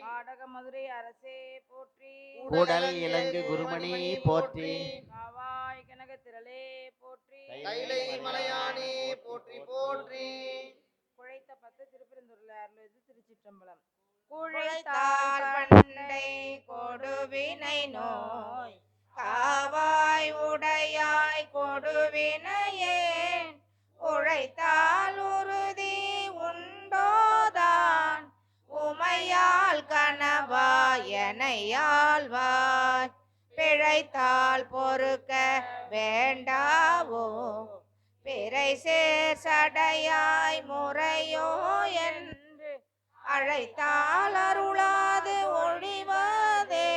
நாடக மதுரை அரசே போற்றி. கூடல் இலங்கு குருமணி போற்றி. காவாய் கனக திரளே போற்றி. கைலை மலையானே போற்றி போற்றி. குழைத்த பத்து திருப்பெருந்துருள அருள்வது திருச்சிற்றம்பலம். குழைத்தால் பண்டை கொடுவினை நோய். காவாய் உடையாய் கொடுவினையேன். உழைத்தால் உமையால் கனவாயனையாழ்வாய் பிழைத்தால் பொறுக்க வேண்டாவோ? பிறை சேர் சடையாய் முறையோ என்று அழைத்தால் அருளாது ஒழிவதே.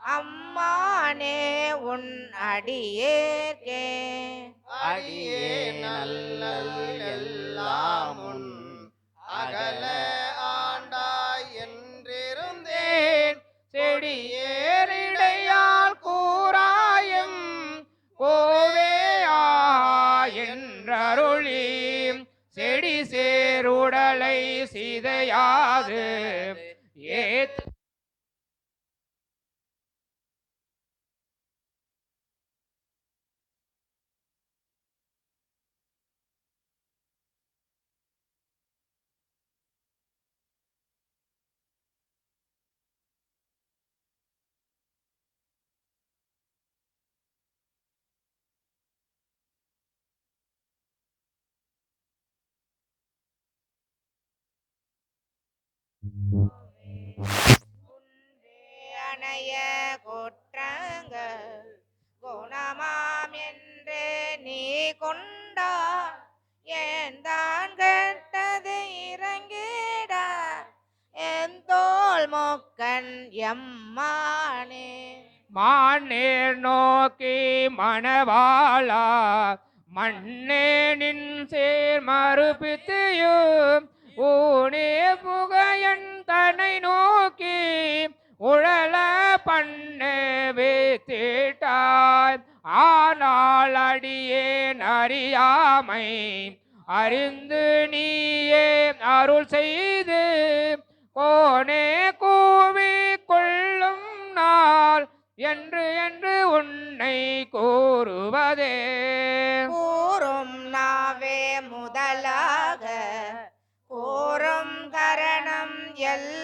அம்மானே உன் அடியேற்கே. அடியே நல்லல் எல்லாம் உன் சேருடலை சிதையாது. ஏத்து அணைய குற்றங்கள் குணமாம் என்றே நீ கொண்டா ஏன் தான் கெட்டது இறங்கிட என் தோல் மொக்கன் எம்மானே. மானேர் நோக்கி மணவாளா மண்ணே நின் சேர் மறுபித்தியும் ஊனே புகையன் தன்னை நோக்கி உழல பண்ணே வைத்திட்டாய். ஆனால் அடியேன் அறியாமை அறிந்து நீயே அருள் செய்து கரணம்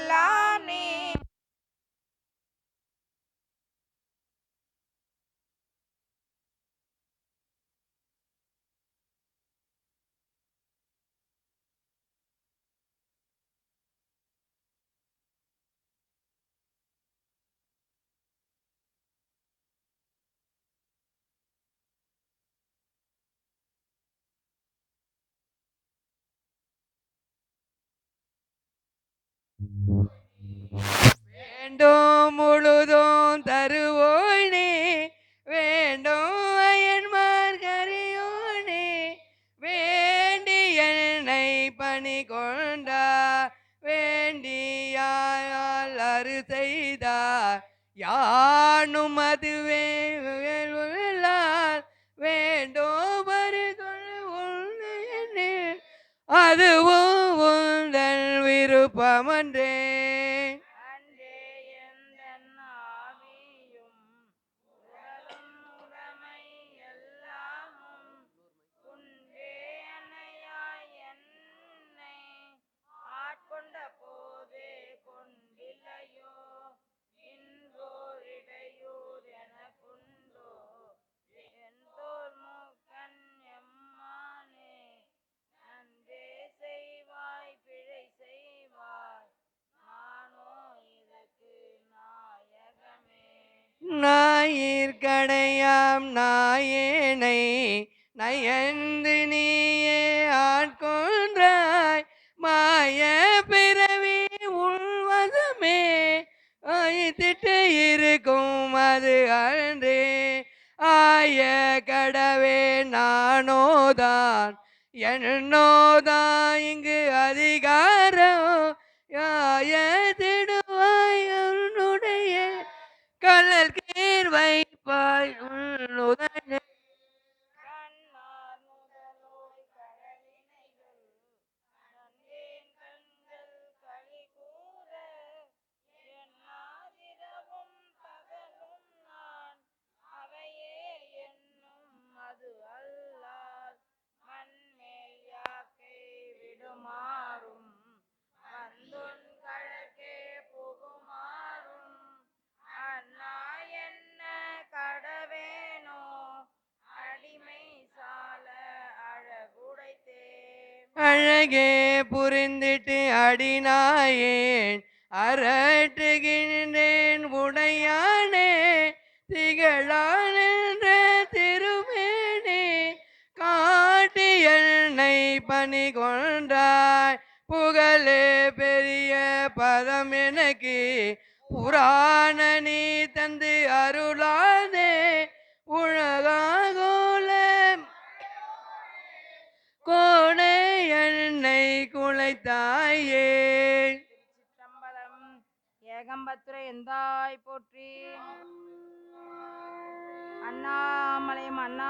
வேண்டும் முழுதும் தருவோனே வேண்டும் அயன்மார்கரியோனே வேண்டி என்னை பணி கொண்டார் வேண்டியால் அரு செய்தார் யானும் அதுவே உள்ளார் வேண்டும் விருப்பமன்றே மாயந்து நீயே ஆட்கொன்றாய். மாய பிறவி உள்வதமே ஆயத்திட்டு இருக்கும் அது அன்றே. ஆய கடவே நானோதான். என்னோதான் இங்கு அதிகாரம். யாய அழகே புரிந்திட்டு அடினாயேன். அரட்டுகின்றேன் உடையானே திகழான் திருமேனே. காட்டி என்னை பணி கொண்டாய் புகழே பெரிய பதம் எனக்கு. புராண நீ தந்து அருளாதே உலகா தாயே சிற்றம்பலம் ஏகம்பத்துரை எந்தாய் போற்றி. அண்ணாமலையும் அண்ணா